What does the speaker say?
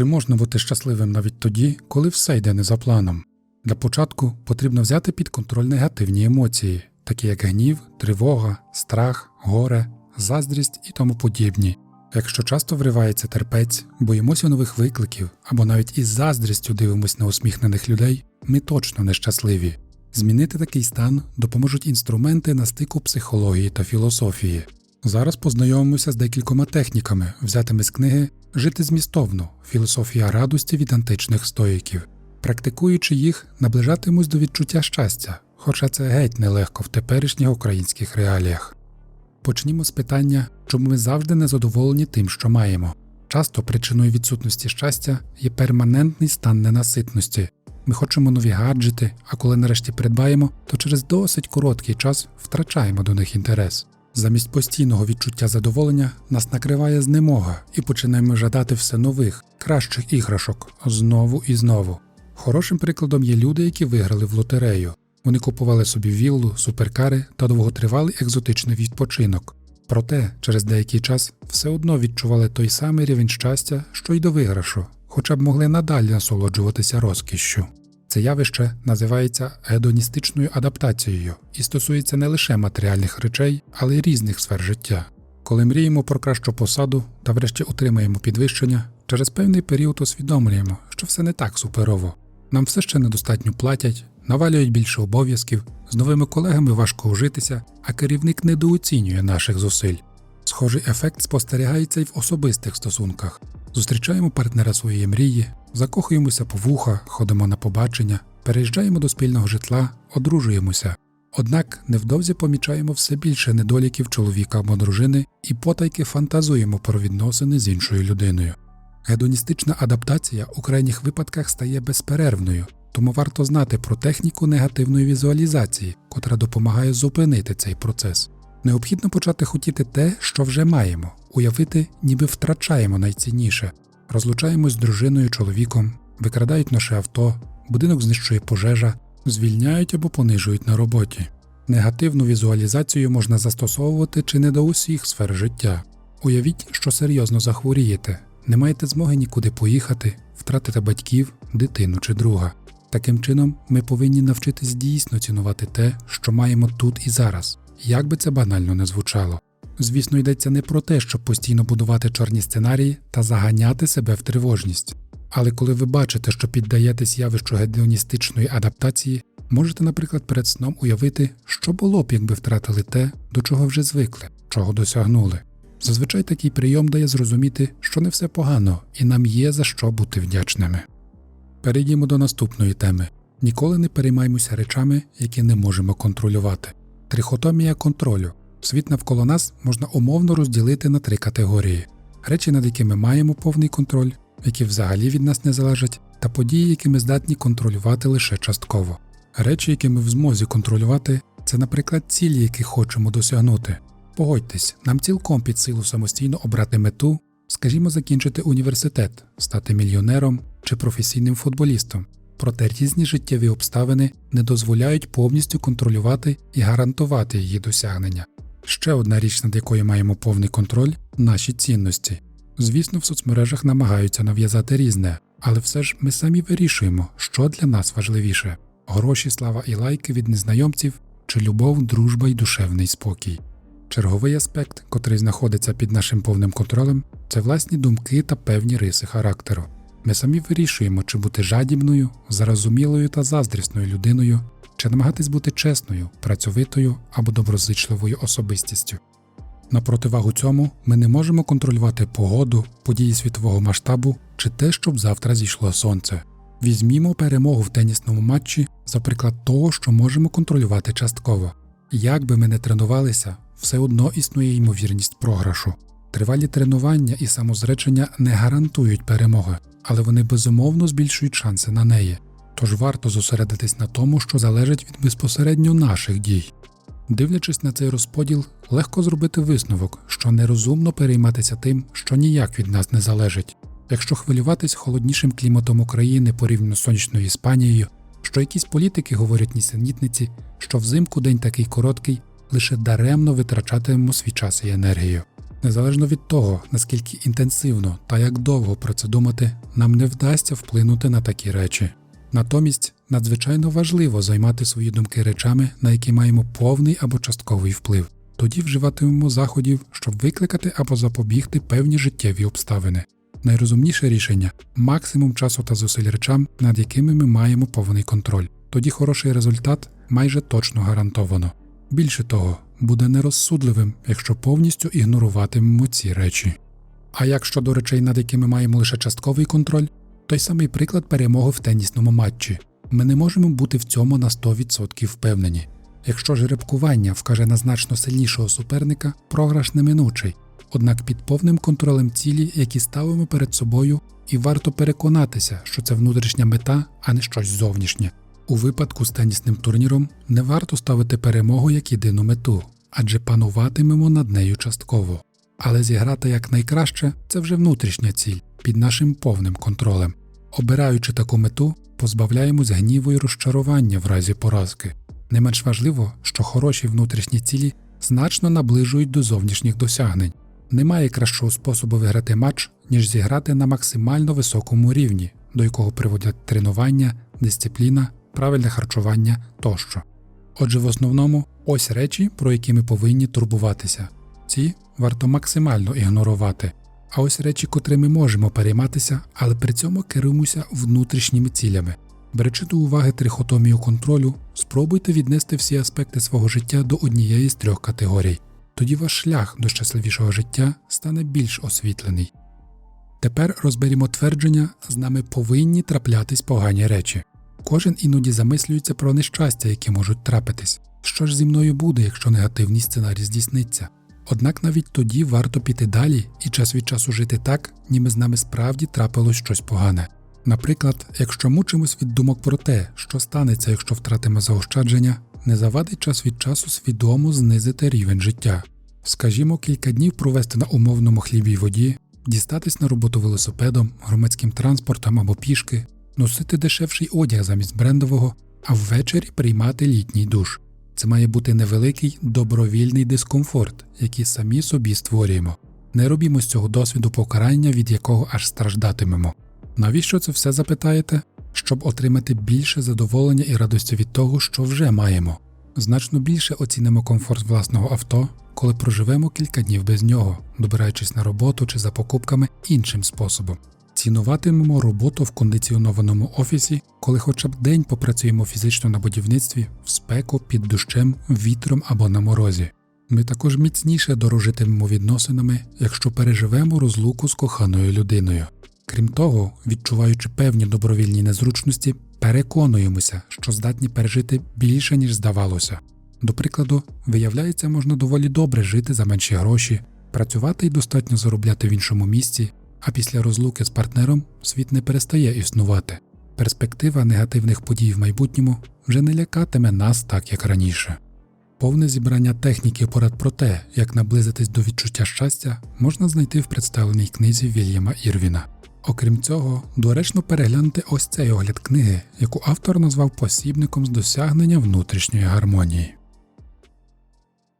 Чи можна бути щасливим навіть тоді, коли все йде не за планом? Для початку потрібно взяти під контроль негативні емоції, такі як гнів, тривога, страх, горе, заздрість і тому подібні. Якщо часто вривається терпець, боїмося нових викликів або навіть із заздрістю дивимось на усміхнених людей, ми точно нещасливі. Змінити такий стан допоможуть інструменти на стику психології та філософії. Зараз познайомимося з декількома техніками, взятими з книги Жити змістовно філософія радості від античних стоїків. Практикуючи їх, наближатимусь до відчуття щастя, хоча це геть нелегко в теперішніх українських реаліях. Почнімо з питання, чому ми завжди незадоволені тим, що маємо. Часто причиною відсутності щастя є перманентний стан ненаситності. Ми хочемо нові гаджети, а коли нарешті придбаємо, то через досить короткий час втрачаємо до них інтерес. Замість постійного відчуття задоволення нас накриває знемога і починаємо жадати все нових, кращих іграшок знову і знову. Хорошим прикладом є люди, які виграли в лотерею. Вони купували собі віллу, суперкари та довготривалий екзотичний відпочинок. Проте через деякий час все одно відчували той самий рівень щастя, що й до виграшу, хоча б могли надалі насолоджуватися розкішшю. Це явище називається гедоністичною адаптацією і стосується не лише матеріальних речей, але й різних сфер життя. Коли мріємо про кращу посаду та врешті отримаємо підвищення, через певний період усвідомлюємо, що все не так суперово. Нам все ще недостатньо платять, навалюють більше обов'язків, з новими колегами важко ужитися, а керівник недооцінює наших зусиль. Схожий ефект спостерігається й в особистих стосунках. Зустрічаємо партнера своєї мрії, закохуємося по вуха, ходимо на побачення, переїжджаємо до спільного житла, одружуємося. Однак невдовзі помічаємо все більше недоліків чоловіка або дружини і потайки фантазуємо про відносини з іншою людиною. Гедоністична адаптація у крайніх випадках стає безперервною, тому варто знати про техніку негативної візуалізації, котра допомагає зупинити цей процес. Необхідно почати хотіти те, що вже маємо, уявити, ніби втрачаємо найцінніше, розлучаємось з дружиною, чоловіком, викрадають наше авто, будинок знищує пожежа, звільняють або понижують на роботі. Негативну візуалізацію можна застосовувати чи не до усіх сфер життя. Уявіть, що серйозно захворієте, не маєте змоги нікуди поїхати, втратите батьків, дитину чи друга. Таким чином, ми повинні навчитись дійсно цінувати те, що маємо тут і зараз, як би це банально не звучало. Звісно, йдеться не про те, щоб постійно будувати чорні сценарії та заганяти себе в тривожність. Але коли ви бачите, що піддаєтесь явищу гедоністичної адаптації, можете, наприклад, перед сном уявити, що було б, якби втратили те, до чого вже звикли, чого досягнули. Зазвичай такий прийом дає зрозуміти, що не все погано і нам є за що бути вдячними. Перейдімо до наступної теми. Ніколи не переймаймося речами, які не можемо контролювати. Трихотомія контролю. Світ навколо нас можна умовно розділити на три категорії: речі, над якими маємо повний контроль, які взагалі від нас не залежать, та події, які ми здатні контролювати лише частково. Речі, які ми в змозі контролювати, це, наприклад, цілі, які хочемо досягнути. Погодьтесь, нам цілком під силу самостійно обрати мету, скажімо, закінчити університет, стати мільйонером чи професійним футболістом. Проте різні життєві обставини не дозволяють повністю контролювати і гарантувати її досягнення. Ще одна річ, над якою маємо повний контроль наші цінності. Звісно, в соцмережах намагаються нав'язати різне, але все ж ми самі вирішуємо, що для нас важливіше гроші, слава і лайки від незнайомців чи любов, дружба й душевний спокій. Черговий аспект, котрий знаходиться під нашим повним контролем, це власні думки та певні риси характеру. Ми самі вирішуємо, чи бути жадібною, зарозумілою та заздрісною людиною, чи намагатись бути чесною, працьовитою або доброзичливою особистістю. На противагу цьому ми не можемо контролювати погоду, події світового масштабу чи те, щоб завтра зійшло сонце. Візьмімо перемогу в тенісному матчі за приклад того, що можемо контролювати частково. Як би ми не тренувалися, все одно існує ймовірність програшу. Тривалі тренування і самозречення не гарантують перемоги, але вони безумовно збільшують шанси на неї. Тож варто зосередитись на тому, що залежить від безпосередньо наших дій. Дивлячись на цей розподіл, легко зробити висновок, що нерозумно перейматися тим, що ніяк від нас не залежить. Якщо хвилюватись холоднішим кліматом України порівняно з сонячною Іспанією, що якісь політики говорять нісенітниці, що взимку день такий короткий, лише даремно витрачатимемо свій час і енергію. Незалежно від того, наскільки інтенсивно та як довго про це думати, нам не вдасться вплинути на такі речі. Натомість надзвичайно важливо займати свої думки речами, на які маємо повний або частковий вплив. Тоді вживатимемо заходів, щоб викликати або запобігти певні життєві обставини. Найрозумніше рішення максимум часу та зусиль речам, над якими ми маємо повний контроль. Тоді хороший результат майже точно гарантовано. Більше того, буде нерозсудливим, якщо повністю ігноруватимемо ці речі. А як щодо речей, над якими маємо лише частковий контроль, той самий приклад перемоги в тенісному матчі. Ми не можемо бути в цьому на 100% впевнені. Якщо жеребкування вкаже на значно сильнішого суперника, програш неминучий, однак під повним контролем цілі, які ставимо перед собою, і варто переконатися, що це внутрішня мета, а не щось зовнішнє. У випадку з тенісним турніром не варто ставити перемогу як єдину мету, адже пануватимемо над нею частково. Але зіграти якнайкраще це вже внутрішня ціль під нашим повним контролем. Обираючи таку мету, позбавляємось гніву і розчарування в разі поразки. Не менш важливо, що хороші внутрішні цілі значно наближують до зовнішніх досягнень. Немає кращого способу виграти матч, ніж зіграти на максимально високому рівні, до якого приводять тренування, дисципліна, правильне харчування тощо. Отже, в основному ось речі, про які ми повинні турбуватися. Ці варто максимально ігнорувати. А ось речі, котрими можемо перейматися, але при цьому керуємося внутрішніми цілями. Беручи до уваги трихотомію контролю, спробуйте віднести всі аспекти свого життя до однієї з трьох категорій. Тоді ваш шлях до щасливішого життя стане більш освітлений. Тепер розберімо твердження, з нами повинні траплятись погані речі. Кожен іноді замислюється про нещастя, які можуть трапитись. Що ж зі мною буде, якщо негативний сценарій здійсниться? Однак навіть тоді варто піти далі і час від часу жити так, ніби з нами справді трапилось щось погане. Наприклад, якщо мучимось від думок про те, що станеться, якщо втратимо заощадження, не завадить час від часу свідомо знизити рівень життя. Скажімо, кілька днів провести на умовному хлібі й воді, дістатись на роботу велосипедом, громадським транспортом або пішки, носити дешевший одяг замість брендового, а ввечері приймати літній душ. Це має бути невеликий добровільний дискомфорт, який самі собі створюємо. Не робімо з цього досвіду покарання, від якого аж страждатимемо. Навіщо це все запитаєте? Щоб отримати більше задоволення і радості від того, що вже маємо. Значно більше оцінимо комфорт власного авто, коли проживемо кілька днів без нього, добираючись на роботу чи за покупками іншим способом. Цінуватимемо роботу в кондиціонованому офісі, коли хоча б день попрацюємо фізично на будівництві, в спеку, під дощем, вітром або на морозі. Ми також міцніше дорожитимемо відносинами, якщо переживемо розлуку з коханою людиною. Крім того, відчуваючи певні добровільні незручності, переконуємося, що здатні пережити більше, ніж здавалося. До прикладу, виявляється, можна доволі добре жити за менші гроші, працювати і достатньо заробляти в іншому місці, а після розлуки з партнером світ не перестає існувати. Перспектива негативних подій в майбутньому вже не лякатиме нас так, як раніше. Повне зібрання техніки порад про те, як наблизитись до відчуття щастя, можна знайти в представленій книзі Вільяма Ірвіна. Окрім цього, доречно переглянути ось цей огляд книги, яку автор назвав посібником з досягнення внутрішньої гармонії.